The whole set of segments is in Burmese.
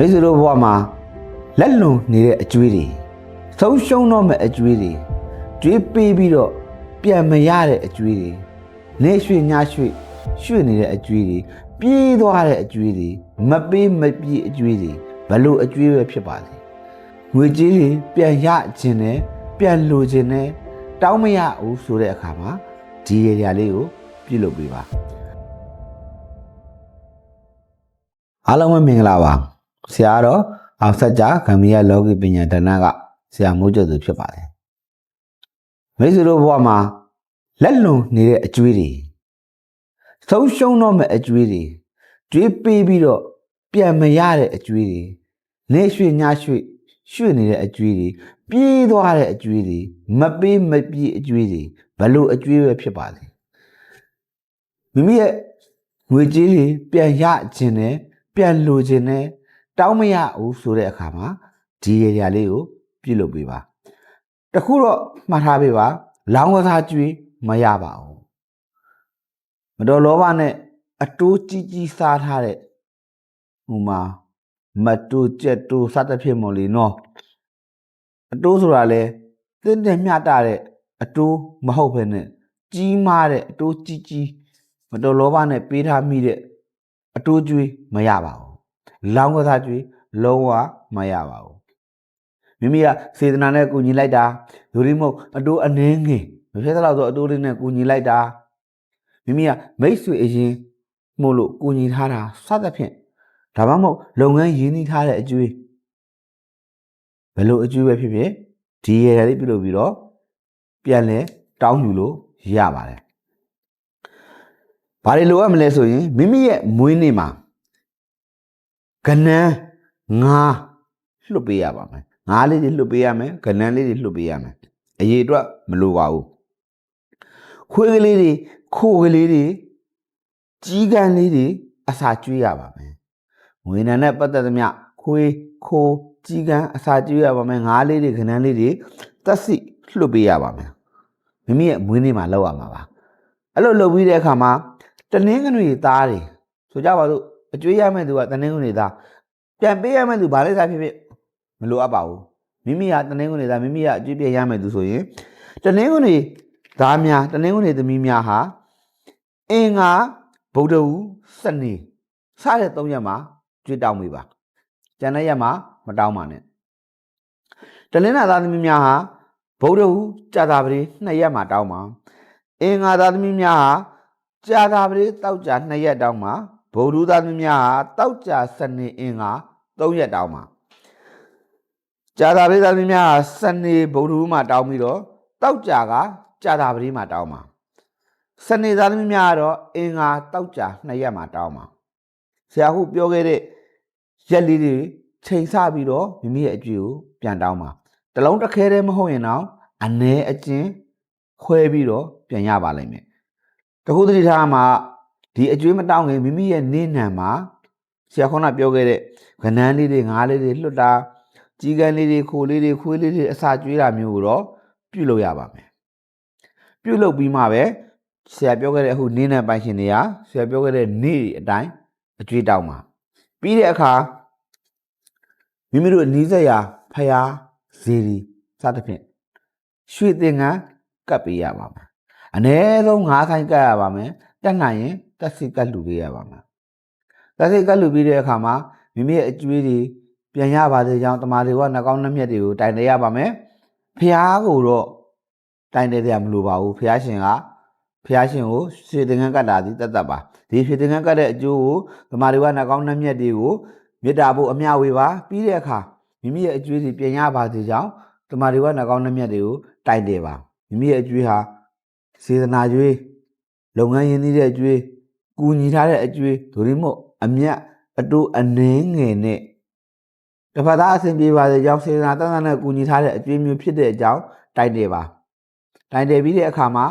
မိတ်ဆွေတို့ဘဝမှာလက်လွန်နေတဲ့အကျွေးတွေဆုံးရှုံးတော့မဲ့အကျွေးတွေကျွေးပေးပြီးတော့ပြန်မရတဲ့အကျွေးတွေနေရွှေ့ညရွှေ့ရွှေ့နေတဲ့အကျွေးတွေပြေးသွားတဲ့အကျွေးတွေမပေးမပြေးအကျွေးတွေဘလို့အကျွေးပဲဖြစ်ပါစေငွေကြေးတွေပြန်ရခြင်းနဲ့ပြန်လိုခြင်းနဲ့တောင်းမရဘူးဆိုတဲ့အခါမှာဒီရေရာလေးကိုပြုလုပ်ပေးပါအားလုံးပဲမင်္ဂလာပါ ဆရာတော်အောင်ဆက်ကြဂမ်ဘီယာလောကီပညာဒဏ္ဍကဆရာမိုးကျော်သူဖြစ်ပါတယ်မိတ်ဆွေတို့ဘဝမှာလက်လွန်နေတဲ့အကျွေးတွေဆုံးရှုံးတော့မဲ့အကျွေးတွေကျွေးပေးပြီးတော့ပြန်မရတဲ့အကျွေးတွေနေရွှေ့ညရွှေ့ရွှေ့နေတဲ့အကျွေးတွေပြေးသွားတဲ့အကျွေးတွေမပေးမပြေးအကျွေးတွေဘလို့အကျွေးပဲဖြစ်ပါစေမိမိရဲ့ငွေကြေးတွေပြန်ရခြင်းနဲ့ပြန်လိုခြင်းနဲ့ တောင်းမရဘူးဆိုတဲ့အခါမှာဒီရေရာလေးကိုပြုလုပ်ပေးပါတခုတော့မှတ်ထားပေးပါလောင်းကစားကျွေးမရပါဘူးမတော်လောဘနဲ့အတိုးကြီးကြီးစားထားတဲ့ဟိုမှာမတူကြက်တူစသဖြင့်မို့လीနော်အတိုးဆိုတာလေတင်းတင်းမျှတတဲ့အတိုးမဟုတ်ဘဲနဲ့ကြီးမားတဲ့အတိုးကြီးကြီးမတော်လောဘနဲ့ပေးထားမိတဲ့အတိုးကျွေးမရပါဘူး လောင်းကစားကျွေးလုံးဝမရပါဘူးမိမိကစေတနာနဲ့ကူညီလိုက်တာလူရင်းမဟုတ်အတိုးအနှင်းငယ်မဖြစ်သလောက်ဆိုအတိုးလေးနဲ့ကူညီလိုက်တာမိမိကမိတ်ဆွေအရင်မို့လို့ကူညီထားတာစသဖြင့်ဒါမှမဟုတ်လုပ်ငန်းရင်းနှီးထားတဲ့အကျွေးဘယ်လိုအကျွေးပဲဖြစ်ဖြစ်ဒီရရလေးပြုလုပ်ပြီးတော့ပြန်လဲတောင်းယူလို့ရပါတယ်ဘာတွေလိုအပ်မလဲဆိုရင်မိမိရဲ့မွေးနေ့မှာ ကနန်းငါးလွတ်ပေးရပါမယ်ငါးလေးတွေလွတ်ပေးရမယ်ကနန်းလေးတွေလွတ်ပေးရမယ်အရေးအတွက်မလိုပါဘူးခွေးကလေးတွေခိုးကလေးတွေကြီးကန်းလေးတွေအစာကျွေးရပါမယ်ငွေနံနဲ့ပတ်သက်သမျှခွေးခိုးကြီးကန်းအစာကျွေးရပါမယ်ငါးလေးတွေကနန်းလေးတွေတက်စီလွတ်ပေးရပါမယ်မိမိရဲ့မွေးနေ့မှာလောက်ရမှာပါအဲ့လိုလုပ်ပြီးတဲ့အခါမှာတနင်္ဂနွေသားတွေဆိုကြပါစို့ အကျွေးရမယ့်သူကတနင်္ဂနွေသားပြန်ပေးရမယ့်သူဘာလဲစားဖြစ်ဖြစ်မလိုအပ်ပါဘူးမိမိကတနင်္ဂနွေသားမိမိကအကျွေးပြရမယ့်သူဆိုရင်တနင်္ဂနွေသားများတနင်္ဂနွေသမီးများဟာအင်္ဂါဗုဒ္ဓဟူးစနေစတဲ့၃ရက်မှာကျွေးတောင်းပေးပါကျန်တဲ့ရက်မှာမတောင်းပါနဲ့တလင်းနာသားသမီးများဟာဗုဒ္ဓဟူးကြာတာပတိ၂ရက်မှာတောင်းပါအင်္ဂါသားသမီးများဟာကြာတာပတိတောက်ကြ2ရက်တောင်းပါ ဗုဒ္ဓဟူးသားသမီးများဟာတောက်ကြစနေအင်္ဂါ3ရက်တောင်းပါကြာတာပတိသားသမီးများဟာစနေဗုဒ္ဓဟူးမှာတောင်းပြီးတော့တောက်ကြကကြာတာပတိမှာတောင်းပါစနေသားသမီးများကတော့အင်္ဂါတောက်ကြ2ရက်မှာတောင်းပါဆရာဟုပြောခဲ့တဲ့ရက်လေးတွေချိန်ဆပြီးတော့မိမိရဲ့အကြည့်ကိုပြန်တောင်းပါတလုံးတစ်ခဲတည်းမဟုတ်ရင်တော့အ ਨੇ အကျဉ်ခွဲပြီးတော့ပြန်ရပါလိမ့်မယ်တခုတတိထားမှာ ဒီအကျွေးမတောင်းခင်မိမိရဲ့နေနံမှာဆရာခေါနာပြောခဲ့တဲ့ခဏန်းလေးတွေငါးလေးတွေလွတ်တာကြီးကန်းလေးတွေခိုလေးတွေခွေးလေးတွေအစာကျွေးတာမျိုးကိုတော့ပြုလုပ်ရပါမယ်ပြုလုပ်ပြီးမှပဲဆရာပြောခဲ့တဲ့အခုနေနံပိုင်ရှင်တွေကဆရာပြောခဲ့တဲ့နေ့အတိုင်းအကျွေးတောင်းပါပြီးတဲ့အခါမိမိတို့နီးစပ်ရာဖယားဇေဒီစသဖြင့်ရွှေသင်္ကန်းကပ်ပေးရပါမယ်အ ਨੇ ဆုံး၅ခိုင်ကပ်ရပါမယ် တက်နိုင်ရင်တက်စီကပ်လူပေးရပါမယ်တက်စီကပ်လူပြီးတဲ့အခါမှာမိမိရဲ့အကျွေးတွေပြန်ရပါသေးကြောင်းတမာတွေကနှကောင်းနှမျက်တွေကိုတိုင်တရပါမယ်ဖျားကိုတော့တိုင်တရမလိုပါဘူးဖျားရှင်ကဖျားရှင်ကိုရွှေသင်္ကန်းကပ်တာဒီတတ်တတ်ပါဒီရွှေသင်္ကန်းကပ်တဲ့အကျိုးကိုတမာတွေကနှကောင်းနှမျက်တွေကိုမေတ္တာဖို့အမျှဝေပါပြီးတဲ့အခါမိမိရဲ့အကျွေးတွေပြန်ရပါသေးကြောင်းတမာတွေကနှကောင်းနှမျက်တွေကိုတိုင်တယ်ပါမိမိရဲ့အကျွေးဟာစေတနာကျွေး လုပ်ငန်းရင်းနှီးတဲ့အကျွေးကူညီထားတဲ့အကျွေးဒိုရင်းမို့အမျက်အတူအနှင်းငယ်နဲ့တစ်ဖက်သားအဆင်ပြေပါစေကြောင်းစေတနာတန်တန်နဲ့ကူညီထားတဲ့အကျွေးမျိုးဖြစ်တဲ့အကြောင်းတိုင်တယ်ပါတိုင်တယ်ပြီးတဲ့အခါမှာ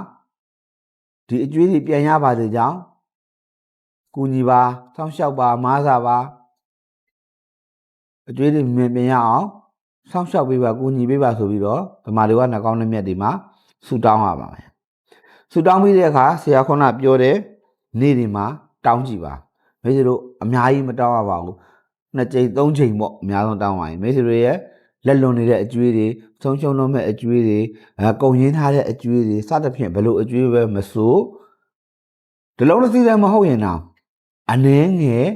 ဒီအကျွေးတွေပြန်ရပါစေကြောင်းကူညီပါဆောင်းလျှောက်ပါမားစာပါအကျွေးတွေမြင်ပြန်ရအောင်ဆောင်းလျှောက်ပေးပါကူညီပေးပါဆိုပြီးတော့ဓမ္မတွေကနှကောင်းနှမျက်တွေမှာဆူတောင်းရပါမယ် ဆူတောင်းပြီးတဲ့အခါဆရာခုနပြောတဲ့နေ့တွေမှာတောင်းကြည့်ပါမိတ်ဆွေတို့အများကြီးမတောင်းရပါဘူးနှစ်ကြိမ်သုံးကြိမ်ပေါ့အများဆုံးတောင်းပါရင်မိတ်ဆွေတွေရဲ့လက်လွန်နေတဲ့အကျွေးတွေဆုံးရှုံးတော့မဲ့အကျွေးတွေအဲကုန်ရင်းထားတဲ့အကျွေးတွေစသဖြင့်ဘလို့အကျွေးပဲမစိုးဒီလုံးတစ်စီးလည်းမဟုတ်ရင်တော့အနှဲငယ်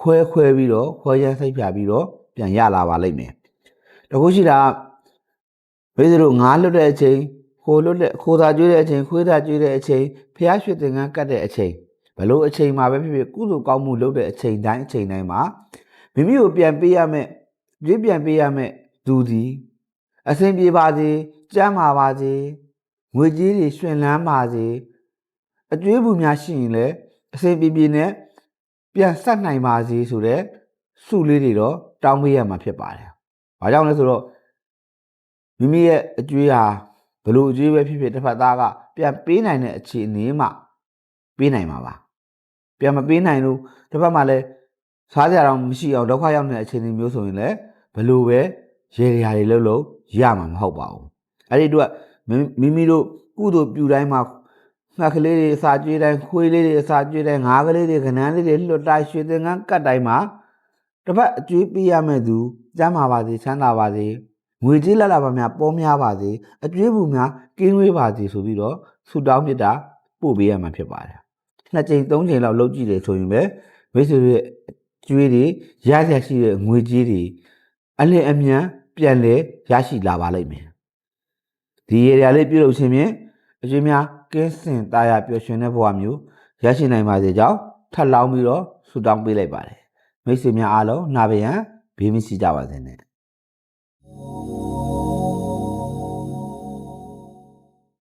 ခွဲခွဲပြီးတော့ခွဲရမ်းစိတ်ဖြာပြီးတော့ပြန်ရလာပါလိမ့်မယ်တခုရှိတာမိတ်ဆွေတို့ငါးလွတ်တဲ့အချိန် ခိုလွတ်တဲ့ခိုသာကျွေးတဲ့အချိန်ခွေးသာကျွေးတဲ့အချိန်ဖျားရွှေသင်္ကန်းကတ်တဲ့အချိန်ဘလို့အချိန်မှာပဲဖြစ်ဖြစ်ကုသိုလ်ကောင်းမှုလုပ်တဲ့အချိန်တိုင်းအချိန်တိုင်းမှာမိမိကိုပြန်ပေးရမယ်ကြွေးပြန်ပေးရမယ်သူဒီအစဉ်ပြေပါစေကြမ်းပါပါစေငွေကြေးတွေရှင်လန်းပါစေအကျွေးဘူးများရှိရင်လည်းအစဉ်ပြေပြေနဲ့ပြန်ဆက်နိုင်ပါစေဆိုတဲ့စုလေးတွေတော့တောင်းပေးရမှာဖြစ်ပါတယ်။ဘာကြောင့်လဲဆိုတော့မိမိရဲ့အကျွေးဟာ ဘလို့အကျွေးပဲဖြစ်ဖြစ်တစ်ဖက်သားကပြန်ပေးနိုင်တဲ့အခြေအနေမှပေးနိုင်မှာပါ။ပြန်မပေးနိုင်လို့တစ်ဖက်မှာလည်းစားကြရအောင်မရှိအောင်ဒုက္ခရောက်နေတဲ့အခြေအနေမျိုးဆိုရင်လည်းဘလို့ပဲရေရာတွေလုံးလုံးရမှာမဟုတ်ပါဘူး။အဲ့ဒီအတွက်မိမိတို့ကုသိုလ်ပြုတိုင်းမှာငှက်ကလေးတွေအစာကျွေးတိုင်းခွေးလေးတွေအစာကျွေးတိုင်းငါးကလေးတွေကနန်းလေးတွေလွတ်တိုင်းရွှေသင်္ကန်းကတ်တိုင်းမှာတစ်ဖက်အကျွေးပေးရမယ့်သူကျမ်းမာပါစေချမ်းသာပါစေ ငွေကြေးလက်လာပါများပေါများပါစေအကျွေးဘူးများကင်းဝေးပါစေဆိုပြီးတော့ဆုတောင်းမြတ်တာပို့ပေးရမှာဖြစ်ပါတယ်နှစ်ကြိမ်သုံးကြိမ်လောက်လုပ်ကြည့်တယ်ဆိုရင်ပဲမိတ်ဆွေရဲ့ကျွေးတွေရရရှိတဲ့ငွေကြေးတွေအလင်းအမြန်ပြန်လဲရရှိလာပါလိမ့်မယ်ဒီရေရာလေးပြုလုပ်ခြင်းဖြင့်အကျွေးများကင်းစင်တာယာပျော်ရွှင်တဲ့ဘဝမျိုးရရှိနိုင်ပါစေကြောင်းထပ်လောင်းပြီးတော့ဆုတောင်းပေးလိုက်ပါတယ်မိတ်ဆွေများအားလုံးနားပယံဘေးမရှိကြပါစေနဲ့